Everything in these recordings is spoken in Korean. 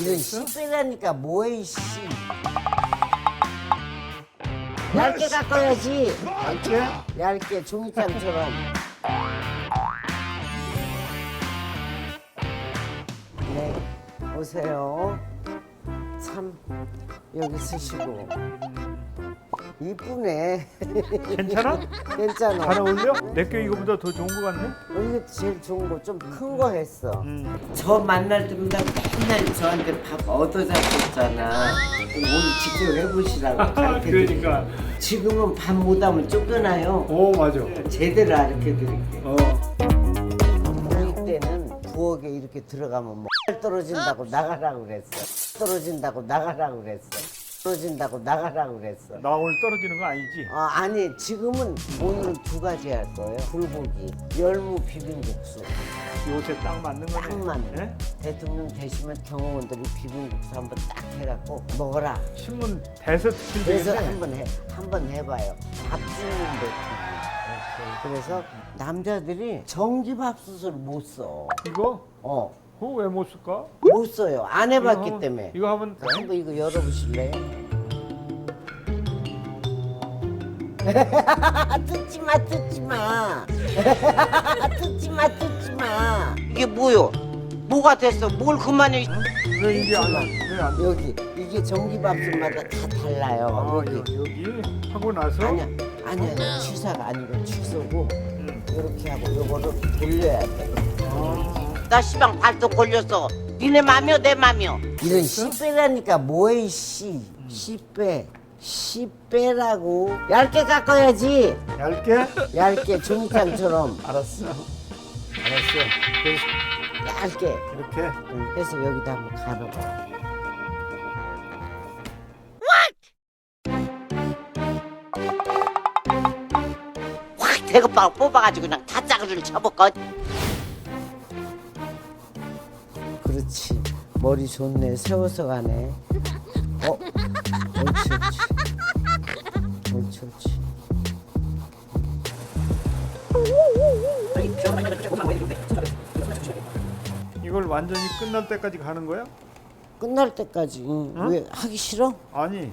이런 씨빼라니까 뭐해 씨. 얇게 깎아야지. 얇게? 얇게 종이장처럼. 네, 오세요. 참 여기 쓰시고 이쁘네. 괜찮아? 괜찮아. 잘 어울려? 내게 이거보다 더 좋은 거 같네? 어, 이게 제일 좋은 거 좀 큰 거 했어. 음. 저 만날 때마다 맨날 저한테 밥 얻어잡혔잖아. 오늘 직접 해보시라고. 가르쳐드릴게요. 그러니까. 지금은 밥 못 하면 쫓겨나요. 오 맞아. 제대로 가르쳐드릴게요. 어. 우리 때는 부엌에 이렇게 들어가면 뭐 떨어진다고 나가라고 그랬어. 떨어진다고 나가라고 그랬어. 떨어진다고 나가라고 그랬어. 나 오늘 떨어지는 거 아니지? 어, 아니 지금은 오늘은 두 가지 할 거예요. 불고기, 열무 비빔국수. 요새 딱 맞는 거네. 딱 맞네. 예? 대통령 되시면 경호원들이 비빔국수 한번 딱 해갖고 먹어라. 신문 대서 특필 그래서 되겠네. 한번 해, 한번 해봐요. 밥 주는 데. 그래서 남자들이 전기밥솥을 못 써. 이거? 어, 그거 왜 못 쓸까? 못 써요. 안 이거 해봤기 하면- 때문에. 이거 돼? 한번 이거 열어보실래요? 뜯지 마, 뜯지 마. 뜯지 마, 뜯지 마. 이게 뭐요? 뭐가 됐어? 뭘 그만해? 왜 이게 안, 왜안 돼? 여기 이게 전기밥솥마다 다 달라요. 아, 여기. 여기, 여기 하고 나서 아니야, 아니야, 아니야. 취사가 아니고 취소고 음. 이렇게 하고 요거를 돌려야 돼. 나 시방 발톱 걸렸어. 니네 맘이요, 내 맘이요. 이런 씨빼라니까 뭐해 씨, 씨빼, 씨빼라고. 얇게 깎아야지. 얇게? 얇게 종이장처럼 알았어. 알았어. 그래서 얇게 이렇게 응, 해서 여기다 한번 갈아봐. 확 대급박을 뽑아가지고 그냥 다짜그리를 쳐볼까? 그렇지. 머리 좋네. 세워서 가네. 어? 옳지, 옳지. 옳지, 옳지. 이걸 완전히 끝날 때까지 가는 거야? 끝날 때까지. 응. 왜 하기 싫어? 아니,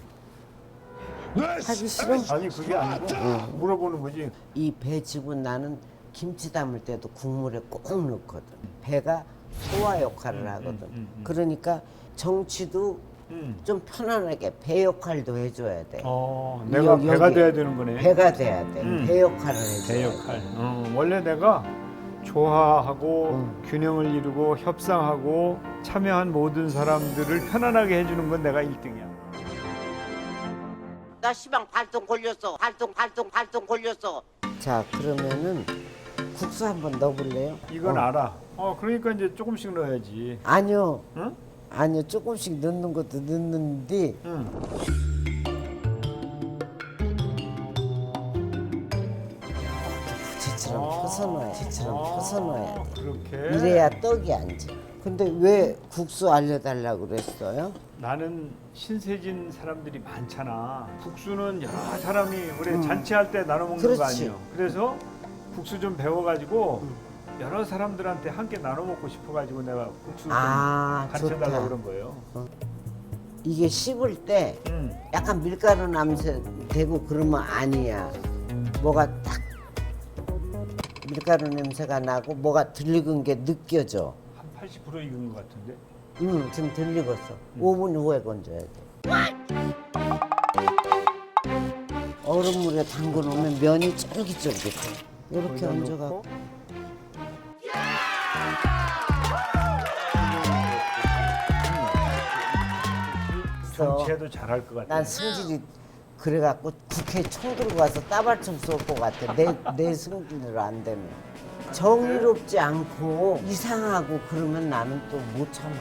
하기 싫어? 아니 그게 아니고 물어보는 거지. 이 배즙은 나는 김치 담을 때도 국물에 꼭 넣거든. 배가 소화 역할을 하거든. 음, 음. 그러니까 정치도 음. 좀 편안하게 배 역할도 해줘야 돼. 어, 내가 여기, 배가 여기. 돼야 되는 거네. 배가 돼야 돼. 음. 배 역할을 해줘야 배 돼. 역할. 어, 원래 내가 조화하고 음. 균형을 이루고 협상하고 참여한 모든 사람들을 편안하게 해주는 건 내가 1등이야. 나 시방 발톱 걸렸어. 발톱, 발톱, 발톱 걸렸어. 자 그러면은 국수 한번 넣어볼래요? 이건 어. 알아. 어, 그러니까 이제 조금씩 넣어야지. 아니요. 응? 아니요. 조금씩 넣는 것도 넣는데 응. 지처럼 펴서 넣어야 지처럼 펴서 넣어야 돼. 아, 그렇게. 이래야 떡이 앉아. 근데 왜 국수 알려달라고 그랬어요? 나는 신세진 사람들이 많잖아. 국수는 여러 사람이 우리 음. 잔치할 때 나눠 먹는 거 그렇지. 아니에요. 그래서 국수 좀 배워가지고 여러 사람들한테 함께 나눠 먹고 싶어가지고 내가 국수 좀 아, 좋다. 그런 거예요. 이게 씹을 때 음. 약간 밀가루 냄새 되고 그러면 아니야. 뭐가 딱 밀가루 냄새가 나고 뭐가 들리는 게 느껴져. 한 80% 익은 것 같은데. 응, 좀 들리겠어. 5분 후에 건져야 돼. 얼음물에 담궈 놓으면 면이 쫄깃쫄깃해. 이렇게 거기다 얹어갖고 넣고 정치해도 잘할 것 같아. 난 승질이 그래갖고 국회 총 들고 가서 따발총 쏠 것 같아. 내, 내 승질대로 안 되면. 정의롭지 않고 이상하고 그러면 나는 또 못 참아.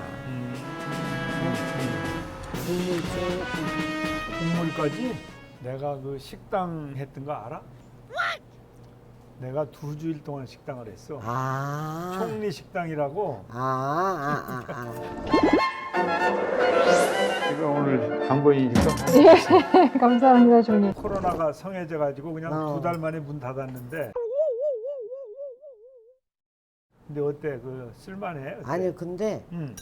국물까지 내가 그 식당 했던 거 알아? 내가 두 주일 동안 식당을 했어. 아. 총리 식당이라고. 아, 아, 아, 아. 이거 오늘 광고이니까 감사합니다, 주님. 코로나가 성해져 가지고 그냥 어. 두달 만에 문 닫았는데 근데 어때? 그 쓸만해? 어때? 아니 근데 응.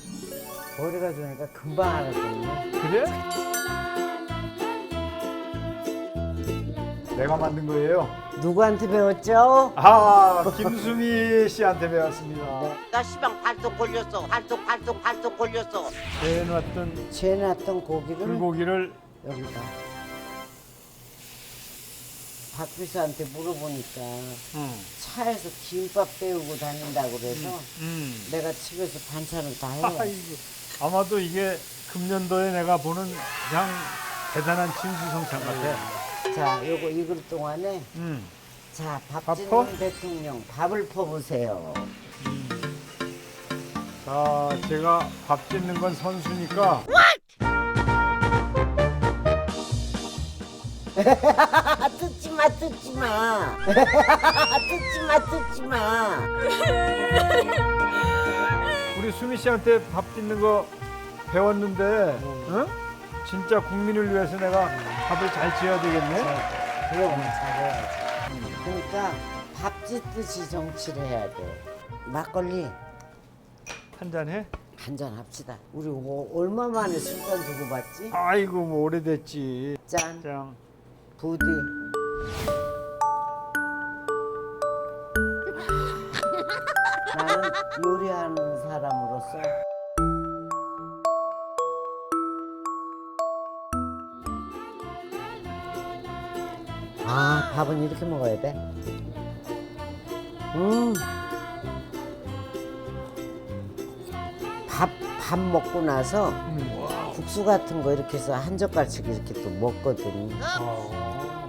머리가 좋으니까 금방 알았거든요. 그래? 내가 만든 거예요. 누구한테 배웠죠? 아 김수미 씨한테 배웠습니다. 나 시방 발톱 걸렸어. 발톱 발톱 발톱 걸렸어. 해놨던 재놨던 고기를 불고기를 여기다. 박비서한테 물어보니까 응. 차에서 김밥 때우고 다닌다고 그래서 음. 내가 집에서 반찬을 다 해. 아이고, 아마도 이게 금년도에 내가 보는 가장 대단한 진수성찬 같아. 자, 요거 익을 동안에 음. 자, 밥 박진영 퍼? 대통령 밥을 퍼보세요. 자, 제가 밥 짓는 건 선수니까 아, 뜯지 마, 뜯지 마. 뜯지 마, 뜯지 마. 우리 수미 씨한테 밥 짓는 거 배웠는데, 응? 진짜 국민을 위해서 내가 밥을 잘 지어야 되겠네. 그럼 잘해야지. 그러니까 밥 짓듯이 정치를 해야 돼. 막걸리 한 잔 해? 한 잔 합시다. 우리 오- 얼마 만에 술잔 두고 봤지? 아이고, 뭐 오래됐지. 짠, 짱. 부디. 나는 요리하는 사람으로서 아 밥은 이렇게 먹어야 돼. 음. 밥, 밥 먹고 나서 음. 국수 같은 거 이렇게 해서 한 젓갈씩 이렇게 또 먹거든. 아.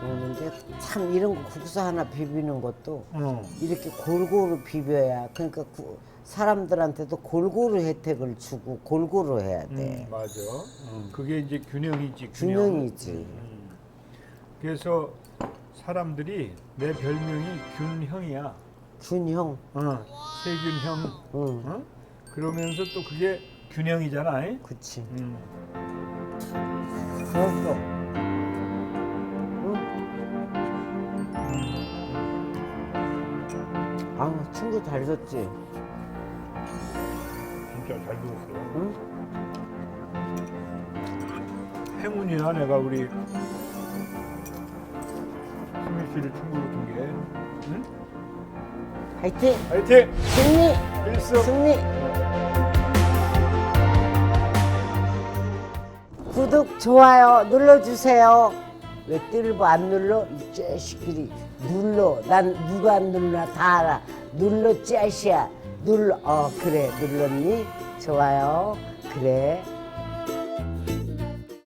그러는데 참 이런 거 국수 하나 비비는 것도 응. 이렇게 골고루 비벼야 그러니까 구- 사람들한테도 골고루 혜택을 주고 골고루 해야 돼. 음, 맞아. 그게 이제 균형이지. 균형. 균형이지. 음. 그래서 사람들이 내 별명이 균형이야. 균형. 어, 세균형. 응. 어? 그러면서 또 그게 균형이잖아. 이? 그치. 음. 응. 아우 친구 잘 줬지. 진짜 잘 들었어. 응? 행운이야 내가 우리 수미 씨를 친구로 둔 게. 응? 화이팅! 화이팅! 승리! 필수! 승리! 구독, 좋아요 눌러주세요. 왜 뜰보 안 눌러? 이 자식들이 눌러. 난 누가 안 눌러 다 알아. 눌러 짜시야. 눌러. 어 그래 눌렀니? 좋아요. 그래.